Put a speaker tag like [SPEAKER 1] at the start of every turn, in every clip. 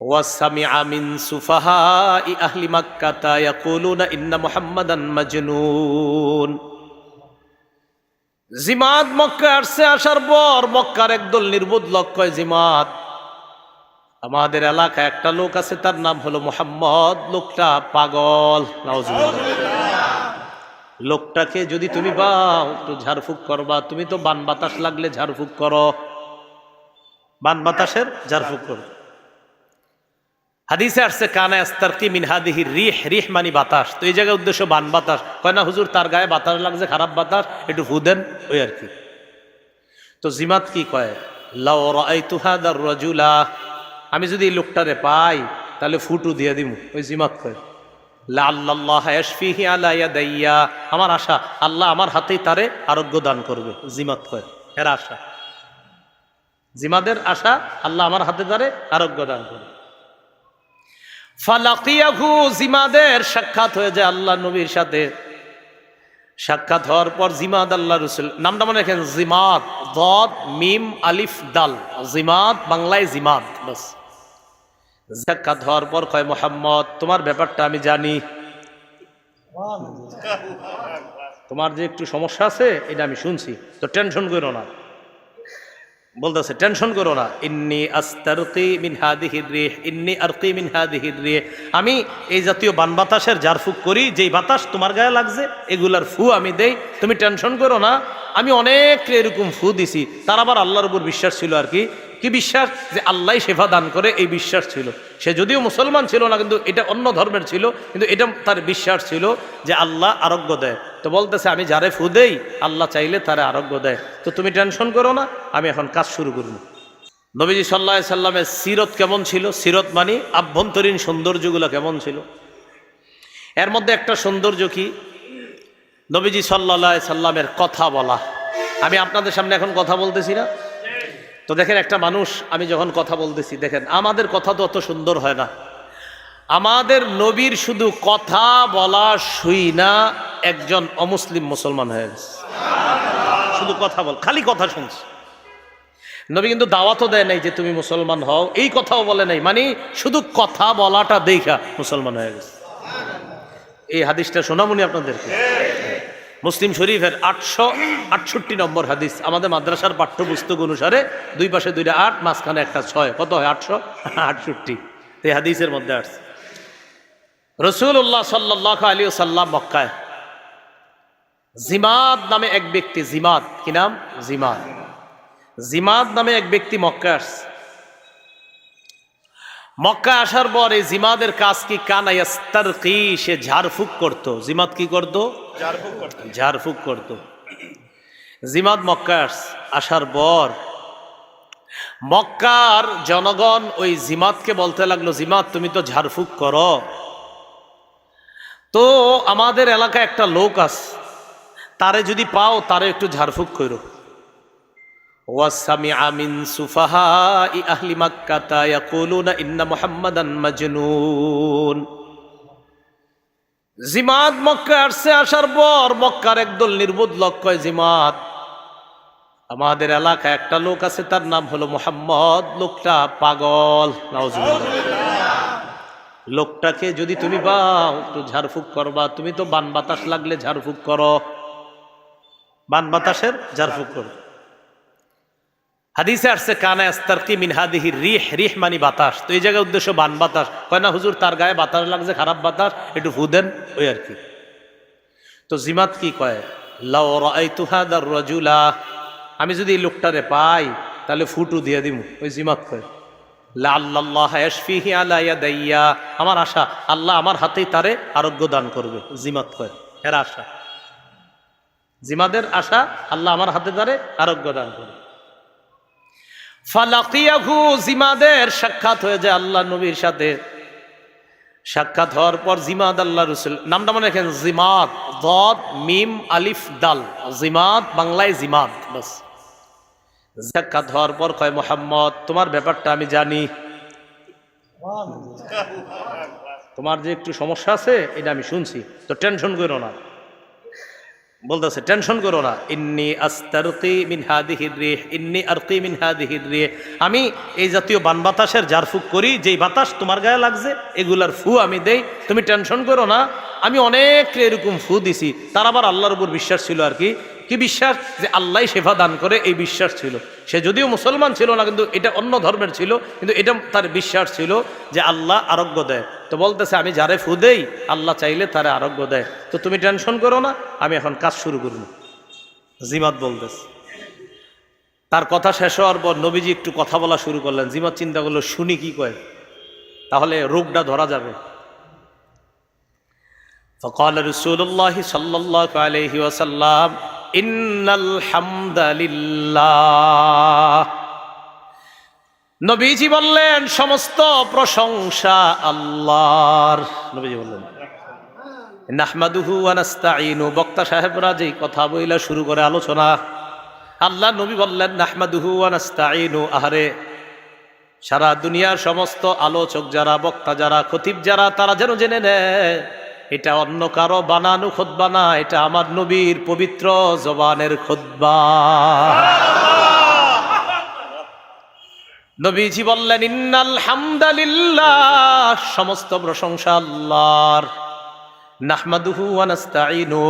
[SPEAKER 1] وسمع من سفهاء أهل مكة يقولون إن محمدا مجنون জিমাত মক্কা আসছে আসার পর মক্কার একদল নির্বোধ লক্ষ্য জিমাত আমাদের এলাকায় একটা লোক আছে তার নাম হলো মোহাম্মদ লোকটা পাগল নাউজুবিল্লাহ। লোকটাকে যদি তুমি বাও একটু ঝাড়ফুঁক করবা তুমি তো বান বাতাস লাগলে ঝাড়ফুঁক করো বান বাতাসের ঝাড়ফুঁক করো হাদিসে আসছে, কানা আস্তারকি মিন হাদিহি রিহ রিহ মানি বাতাস। তো এই জায়গায় উদ্দেশ্য বান বাতাস। কয় না, হুজুর, তার গায়ে বাতাস লাগছে, খারাপ বাতাস, একটু ফু দেন। ওই আর কি। তো জিমাত কি কয়? লাও রাআইতু হাদার রাজুলা। আমি যদি এই লোকটারে পাই, তাহলে ফুটু দিয়ে দিমু। ওই জিমাত কয় লা আল্লাহ ইয়াশফিহি আলা ইয়াদাইয়া। আমার আশা, আল্লাহ আমার হাতেই তারে আরোগ্য দান করবে, জিমাত কয়। এর আশা। জিমাদের আশা, আল্লাহ আমার হাতে তারে আরোগ্য দান করবে। ফালাকিয়াহু জিমাদের সাক্ষাৎ হয়ে যায় আল্লাহ নবীর সাথে। সাক্ষাৎ হওয়ার পর জিমাদ আল্লাহ রসুল, নামটা মনে রাখেন জিমাদ, দদ, মিম, আলিফ, দাল। জিমাদ বাংলায় জিমাদ, বাস। সাক্ষাৎ হওয়ার পর কয়, মোহাম্মদ, তোমার ব্যাপারটা আমি জানি। তোমার যে একটু সমস্যা আছে, এটা আমি শুনছি। তো টেনশন করো না। বলতেছে টেনশন করো না। ইন্নি আস্তারকি মিন হাদিহির রিহ, ইন্নি আরকি মিন হাদিহির রিহ। আমি এই জাতীয় বান বাতাসের জারফুক করি, যেই বাতাস তোমার গায়ে লাগছে, এগুলার ফু আমি দেই। তুমি টেনশন করো না। আমি অনেক এরকম ফু দিছি, তার আবার আল্লাহর উপর বিশ্বাস ছিল আর কি। কি বিশ্বাস? যে আল্লাহ সেবা দান করে এই বিশ্বাস ছিল। সে যদিও মুসলমান ছিল না, কিন্তু এটা অন্য ধর্মের ছিল, কিন্তু এটা তার বিশ্বাস ছিল যে আল্লাহ আরোগ্য দেয়। তো বলতেছে, আমি যারে ফু দেই, আল্লাহ চাইলে তারা আরোগ্য দেয়। তো তুমি টেনশন করো না, আমি এখন কাজ শুরু করব। নবীজি সাল্লাহ সাল্লামের সিরত কেমন ছিল? সিরত মানে আভ্যন্তরীণ সৌন্দর্যগুলো কেমন ছিল? এর মধ্যে একটা সৌন্দর্য কি? নবীজি সাল্লাহ সাল্লামের কথা বলা। আমি আপনাদের সামনে এখন কথা বলতেছি না। তো দেখেন একটা মানুষ, আমি যখন কথা বলতেছি, দেখেন, আমাদের কথা তো অত সুন্দর হয় না। আমাদের নবীর শুধু কথা বলা শুই না, একজন অমুসলিম মুসলমান হয়ে গেছে। শুধু কথা বল, খালি কথা শুনছে। নবী কিন্তু দাওয়াতও দেয় নাই যে তুমি মুসলমান হও, এই কথাও বলে নাই। মানে শুধু কথা বলাটা দেখা মুসলমান হয়ে গেছে। এই হাদিসটা শোনামুনি আপনাদেরকে। মুসলিম শরীফের আটশো আটষট্টি নম্বর হাদিস। আমাদের মাদ্রাসার পাঠ্যপুস্তক অনুসারে দুই পাশে দুইটা আট, মাঝখানে একটা ছয়। কত হয় আটশো আটষট্টি? এই হাদিসের মধ্যে আসছে। রসুল্লাহ সাল্লাহ আলী সাল্লাম মক্কায়। জিমাদ নামে এক ব্যক্তি, জিমাদ, কি নাম? জিমাদ। জিমাদ নামে এক ব্যক্তি মক্কা আসছে। মক্কা আসার পর এই জিমাদের কাজ কি? কানাইয়াস্তার কি সে ঝাড়ফুক করত। জিমাদ কি করত? ঝাড়ফুক করত। জিমাদ মক্কা আসার পর মক্কার জনগণ ওই জিমাদকে বলতে লাগল জিমাদ তুমি তো ঝাড়ফুক করো। তো আমাদের এলাকায় একটা লোক আছে তারে যদি পাও তারে একটু ঝাড়ফুক করো وسمع من سفهاء أهل مكة يقولون إن محمدا مجنون জিমাত মক্কা আসছে আসার পর মক্কার একদল নির্বোধ লক্ষ্য জিমাত আমাদের এলাকায় একটা লোক আছে তার নাম হলো মোহাম্মদ লোকটা পাগল নাউজুবিল্লাহ। লোকটাকে যদি তুমি বাও একটু ঝাড়ফুঁক করবা তুমি তো বান বাতাস লাগলে ঝাড়ফুঁক করো বান বাতাসের ঝাড়ফুঁক করো হাদিসে আসছে, কানা আস্তারকি মিন হাদিহি রিহ রিহ মানি বাতাস। তো এই জায়গায় উদ্দেশ্য বান বাতাস। কয় না, হুজুর, তার গায়ে বাতাস লাগছে, খারাপ বাতাস, একটু ফু দেন। ওই আর কি। তো জিমাত কি কয়? লাও রাআইতু হাদার রাজুলা। আমি যদি এই লোকটারে পাই, তাহলে ফুটু দিয়ে দিমু। ওই জিমাত কয় আমার আশা, আল্লাহ আমার হাতেই তারে আরোগ্য দান করবে, জিমাত কয়। এর আশা। জিমাদের আশা, আল্লাহ আমার হাতে তারে আরোগ্য দান করবে। ফালাকিয়াহু জিমাদের সাক্ষাৎ হয়ে যায় আল্লাহ নবীর সাথে। সাক্ষাৎ হওয়ার পর জিমাদ আল্লাহ রসুল, নামটা মনে রাখেন জিমাদ, দদ, মিম, আলিফ, দাল। জিমাদ, বাংলায় জিমাদ, বাস। সাক্ষাৎ হওয়ার পর কয়, মোহাম্মদ, তোমার ব্যাপারটা আমি জানি। তোমার যে একটু সমস্যা আছে, এটা আমি শুনছি। তো টেনশন করো না। বলতেছে, টেনশন করো না। ইন্নি আস্তারকি মিন হাদিহির রিহ, ইন্নি আরকি মিন হাদিহির রিহ। আমি এই জাতীয় বান বাতাসের জারফুক করি, যেই বাতাস তোমার গায়ে লাগছে, এগুলার ফু আমি দেই। তুমি টেনশন করো না, আমি অনেক এরকম ফু দিছি। তার আবার আল্লাহর উপর বিশ্বাস ছিল আর কি কি বিশ্বাস যে আল্লাহ সেবা দান করে এই বিশ্বাস ছিল সে যদিও মুসলমান ছিল না কিন্তু এটা অন্য ধর্মের ছিল কিন্তু এটা তার বিশ্বাস ছিল যে আল্লাহ আরোগ্য দেয় তো বলতেছে আমি যারে ফু দেই আল্লাহ চাইলে তারে আরোগ্য দেয় তো তুমি টেনশন করো না আমি এখন কাজ শুরু করব জিমাত বলতেছে তার কথা শেষ হওয়ার পর নবীজি একটু কথা বলা শুরু করলেন জিমাত চিন্তা করলো শুনি কি কয় তাহলে রোগটা ধরা যাবে فقال رسول الله صلى الله عليه وسلم ইন্নাল হামদালিল্লাহ নবীজি বললেন, সমস্ত প্রশংসা আল্লাহর। নবীজি বললেন, নাহমাদুহু আনাস্তাইনু বক্তা সাহেবরা যেই কথা বইলে শুরু করে আলোচনা, আল্লাহ নবী বললেন, নাহমাদুহু আনাস্তাইনু আহারে, সারা দুনিয়ার সমস্ত আলোচক যারা, বক্তা যারা, খতিব যারা, তারা যেন জেনে নেয় এটা অন্য কারও বানানো খোদবা না, এটা আমার নবীর পবিত্র জবানের খোদবা নবীজি বললেন, ইন্নাল হামদালিল্লাহ। সমস্ত প্রশংসা আল্লাহর। নাহমাদুহু ওয়ানাস্তাইনু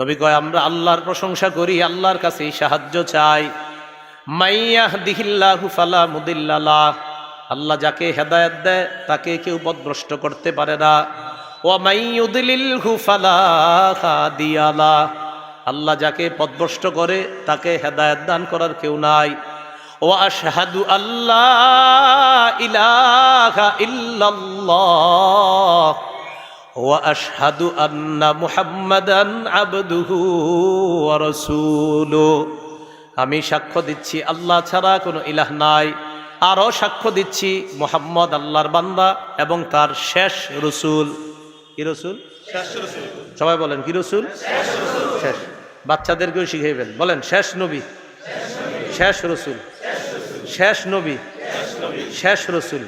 [SPEAKER 1] নবী কয়, আমরা আল্লাহর প্রশংসা করি, আল্লাহর কাছে সাহায্য চাই। মাইয়াহদিহিল্লাহু ফালা মুদিল্লালাহ আল্লাহ যাকে হেদায়েত দেয়, তাকে কেউ পদভ্রষ্ট করতে পারে না। আল্লাহ যাকে পদভষ্ট করে, তাকে হেদায়ত দান করার কেউ নাই। ও আশাহাদু আল্লাহ ইলাহা আন্না মুহাম্মাদান আমি সাক্ষ্য দিচ্ছি, আল্লাহ ছাড়া কোনো ইলাহ নাই। আরও সাক্ষ্য দিচ্ছি, মোহাম্মদ আল্লাহর বান্দা এবং তার শেষ রসুল। কি রসুল? সবাই বলেন কি রসুল? শেষ বাচ্চাদেরকেও শিখাইবেন বলেন শেষ নবী। শেষ রসুল। শেষ নবী। শেষ রসুল।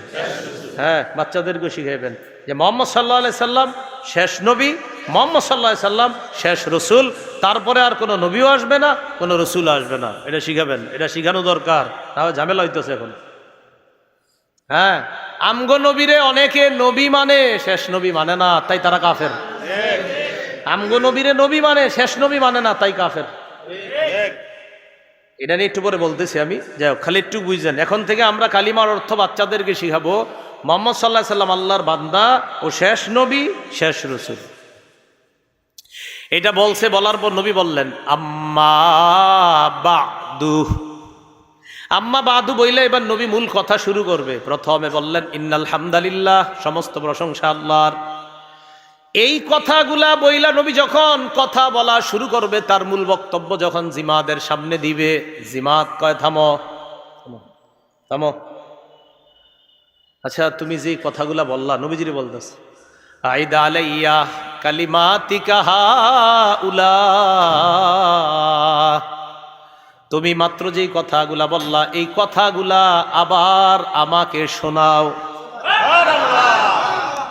[SPEAKER 1] হ্যাঁ বাচ্চাদেরকে শিখাইবেন যে মোহাম্মদ সাল্লাহ আলাই সাল্লাম শেষ নবী মোহাম্মদ সাল্লাহ সাল্লাম শেষ রসুল। তারপরে আর কোনো নবীও আসবে না কোনো রসুল আসবে না। এটা শিখাবেন এটা শিখানো দরকার। তাহলে ঝামেলা হইতেছে এখন। হ্যাঁ আমগো নবীরে অনেকে নবী মানে শেষ নবী মানে না, তাই তারা কাফের। আমগো নবীরে নবী মানে শেষ নবী মানে না, তাই কাফের। এটা নিয়ে একটু পরে বলতেছি আমি। যাই হোক, খালি একটু বুঝছেন এখন থেকে আমরা কালিমার অর্থ বাচ্চাদেরকে শিখাবো। মোহাম্মদ সাল্লাহ সাল্লাম আল্লাহর বান্দা ও শেষ নবী, শেষ রসুল। এটা বলছে, বলার পর নবী বললেন, আম্মা বাদু। আম্মা বাদু বইলে এবার নবী মূল কথা শুরু করবে। প্রথমে বললেন, ইন্নাল হামদালিল্লাহ সমস্ত প্রশংসা আল্লাহর। এই কথাগুলা বইলা নবী যখন কথা বলা শুরু করবে, তার মূল বক্তব্য যখন জিমাদের সামনে দিবে জিমাত কয়, থামো থামো আচ্ছা তুমি যে কথাগুলা বললা, নবীজিরে বলতেছ। আইদা আলাইয়া কালিমাতিকা উলা তুমি মাত্র যেই কথাগুলা বললা এই কথাগুলা আবার আমাকে শোনাও।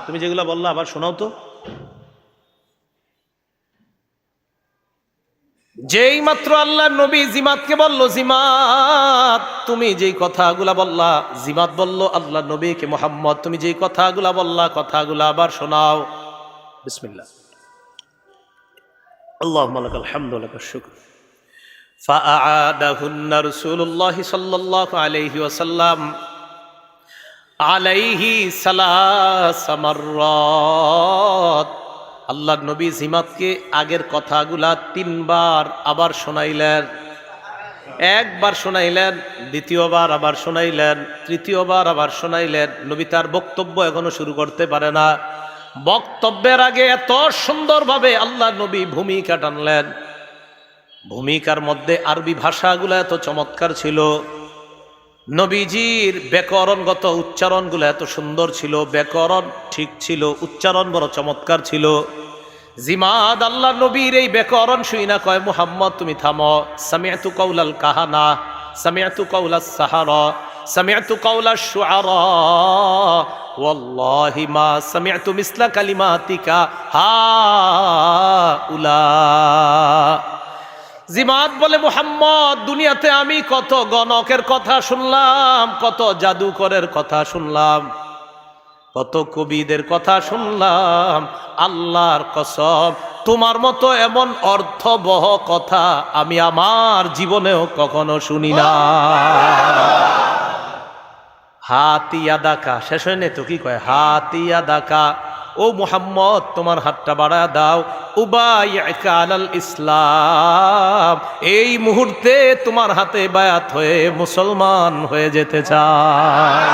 [SPEAKER 1] তুমি যেগুলা বললা আবার শোনাও তো। যেই মাত্র আল্লাহ নবী জিমাতকে বলল জিমাত তুমি যেই কথাগুলা বললা জিমাত বলল আল্লাহ নবীকে মোহাম্মদ তুমি যেই কথাগুলা বললা কথাগুলা আবার শোনাও। বিসমিল্লাহ। আল্লাহ মালাক আলহামদুলিল্লাহ শুক্র। فأعادهن رسول الله صلى الله عليه وسلم عليه ثلاث مرات আল্লাহ নবী জিমাতকে আগের কথাগুলা তিনবার আবার শোনাইলেন একবার শোনাইলেন দ্বিতীয়বার আবার শোনাইলেন তৃতীয়বার আবার শোনাইলেন নবী তার বক্তব্য এখনো শুরু করতে পারে না বক্তব্যের আগে এত সুন্দরভাবে আল্লাহ নবী ভূমিকা টানলেন ভূমিকার মধ্যে আরবি ভাষাগুলো এত চমৎকার ছিল। নবীজির ব্যাকরণগত উচ্চারণগুলো এত সুন্দর ছিল, ব্যাকরণ ঠিক ছিল, উচ্চারণ বড় চমৎকার ছিল। জিমাদ আল্লাহ নবীর এই ব্যাকরণ শুই না, কয়, মুহাম্মদ, তুমি থামো। সামিয়াতু কৌলাল কাহানা সামিয়াতু কৌলা সাহার সামিয়াতু কৌলা শুআরা। ওয়াল্লাহি মা সামি'তু মিসলা কালিমাতিকা হাউলা। জিমাত বলে, মুহাম্মদ, দুনিয়াতে আমি কত গণকের কথা শুনলাম, কত জাদুকরের কথা শুনলাম, কত কবিদের কথা শুনলাম, আল্লাহর কসম, তোমার মতো এমন অর্থবহ কথা আমি আমার জীবনেও কখনো শুনি না। হাতিয়া দাকা শেষ হয়নি তো কি কয়? হাতিয়া দাকা ও মুহাম্মদ তোমার হাতটা বাড়া দাও। উবাইয়াকা আলাল ইসলাম এই মুহূর্তে তোমার হাতে বায়াত হয়ে মুসলমান হয়ে যেতে চায়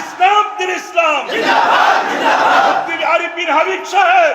[SPEAKER 2] ইসলাম দিন ইসলাম মুফতি আরিফ বিন হাবিব সাহেব।